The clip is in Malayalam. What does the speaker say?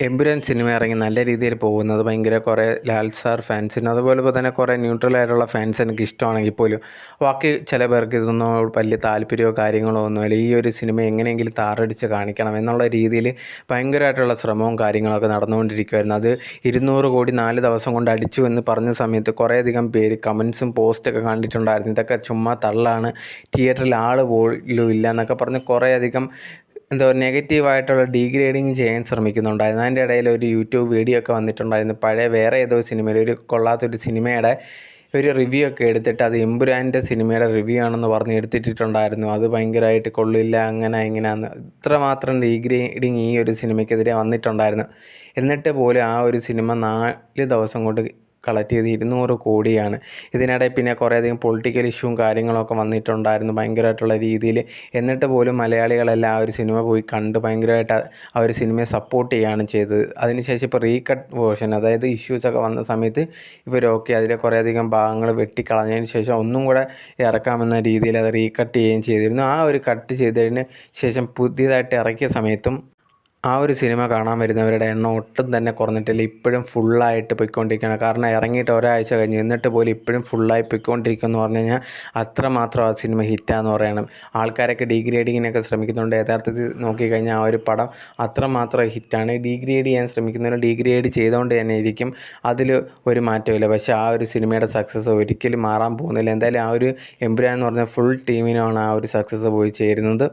എമ്പുരാൻ സിനിമ ഇറങ്ങി നല്ല രീതിയിൽ പോകുന്നത് ഭയങ്കര കുറേ ലാൽ സാർ ഫാൻസിന് അതുപോലെ തന്നെ കുറേ ന്യൂട്രൽ ആയിട്ടുള്ള ഫാൻസ് എനിക്ക് ഇഷ്ടമാണെങ്കിൽ പോലും ബാക്കി ചില പേർക്ക് ഇതൊന്നും വലിയ താല്പര്യമോ കാര്യങ്ങളോ ഒന്നുമില്ല ഈ ഒരു സിനിമ എങ്ങനെയെങ്കിലും താറടിച്ച് കാണിക്കണം എന്നുള്ള രീതിയിൽ ഭയങ്കരമായിട്ടുള്ള ശ്രമവും കാര്യങ്ങളൊക്കെ നടന്നുകൊണ്ടിരിക്കുമായിരുന്നു അത് ഇരുന്നൂറ് കോടി നാല് ദിവസം കൊണ്ട് അടിച്ചു എന്ന് പറഞ്ഞ സമയത്ത് കുറേയധികം പേര് കമൻസും പോസ്റ്റൊക്കെ കണ്ടിട്ടുണ്ടായിരുന്നു. ഇതൊക്കെ ചുമ്മാ തള്ളാണ് തിയേറ്ററിൽ ആൾ പോലും ഇല്ല എന്നൊക്കെ പറഞ്ഞ് കുറേയധികം എന്താ നെഗറ്റീവായിട്ടുള്ള ഡീഗ്രേഡിങ് ചെയ്യാൻ ശ്രമിക്കുന്നുണ്ടായിരുന്നു. അതിന്റെ ഇടയിൽ ഒരു യൂട്യൂബ് വീഡിയോ ഒക്കെ വന്നിട്ടുണ്ടായിരുന്നു. പഴയ വേറെ ഏതോ സിനിമയിൽ ഒരു കൊള്ളാത്തൊരു സിനിമയുടെ ഒരു റിവ്യൂ ഒക്കെ എടുത്തിട്ട് അത് എമ്പുരാന്റെ സിനിമയുടെ റിവ്യൂ ആണെന്ന് പറഞ്ഞ് എടുത്തിട്ടുണ്ടായിരുന്നു അത് ഭയങ്കരമായിട്ട് കൊള്ളില്ല അങ്ങനെ ഇങ്ങനെയാന്ന്. ഇത്രമാത്രം ഡീഗ്രേഡിങ് ഈ ഒരു സിനിമയ്ക്കെതിരെ വന്നിട്ടുണ്ടായിരുന്നു. എന്നിട്ട് പോലും ആ ഒരു സിനിമ നാല് ദിവസം കൊണ്ട് കളക്ട് ചെയ്ത് ഇരുന്നൂറ് കോടിയാണ്. ഇതിനിടെ പിന്നെ കുറേയധികം പൊളിറ്റിക്കൽ ഇഷ്യൂവും കാര്യങ്ങളൊക്കെ വന്നിട്ടുണ്ടായിരുന്നു ഭയങ്കരമായിട്ടുള്ള രീതിയിൽ. എന്നിട്ട് പോലും മലയാളികളെല്ലാം ആ ഒരു സിനിമ പോയി കണ്ട് ഭയങ്കരമായിട്ട് ആ ഒരു സിനിമയെ സപ്പോർട്ട് ചെയ്യുകയാണ് ചെയ്തത്. അതിനുശേഷം ഇപ്പോൾ റീകട്ട് വേർഷൻ അതായത് ഇഷ്യൂസൊക്കെ വന്ന സമയത്ത് ഇവരൊക്കെ അതിലെ കുറേയധികം ഭാഗങ്ങൾ വെട്ടിക്കളഞ്ഞതിന് ശേഷം ഒന്നും കൂടെ ഇറക്കാമെന്ന രീതിയിൽ അത് റീകട്ട് ചെയ്യുകയും ചെയ്തിരുന്നു. ആ ഒരു കട്ട് ചെയ്തതിന് ശേഷം പുതിയതായിട്ട് ഇറക്കിയ സമയത്തും ആ ഒരു സിനിമ കാണാൻ വരുന്നവരുടെ എണ്ണം ഒട്ടും തന്നെ കുറഞ്ഞിട്ടില്ല. ഇപ്പോഴും ഫുള്ളായിട്ട് പോയിക്കൊണ്ടിരിക്കുകയാണ്. കാരണം ഇറങ്ങിയിട്ട് ഒരാഴ്ച കഴിഞ്ഞു എന്നിട്ട് പോലും ഇപ്പോഴും ഫുള്ളായി പോയിക്കൊണ്ടിരിക്കുന്നു എന്ന് പറഞ്ഞു കഴിഞ്ഞാൽ അത്രമാത്രം ആ സിനിമ ഹിറ്റാന്ന് പറയണം. ആൾക്കാരൊക്കെ ഡീഗ്രേഡിങ്ങിനൊക്കെ ശ്രമിക്കുന്നുണ്ട്. യഥാർത്ഥത്തിൽ നോക്കിക്കഴിഞ്ഞാൽ ആ ഒരു പടം അത്രമാത്രം ഹിറ്റാണ്. ഡീഗ്രേഡ് ചെയ്യാൻ ശ്രമിക്കുന്നവർ ഡീഗ്രേഡ് ചെയ്തുകൊണ്ട് തന്നെ ഇരിക്കും. അതിൽ ഒരു മാറ്റമില്ല. പക്ഷേ ആ ഒരു സിനിമയുടെ സക്സസ് ഒരിക്കലും മാറാൻ പോകുന്നില്ല. എന്തായാലും ആ ഒരു എമ്പുരാൻ എന്ന് പറഞ്ഞ ഫുൾ ടീമിനാണ് ആ ഒരു സക്സസ് പോയി ചേരുന്നത്.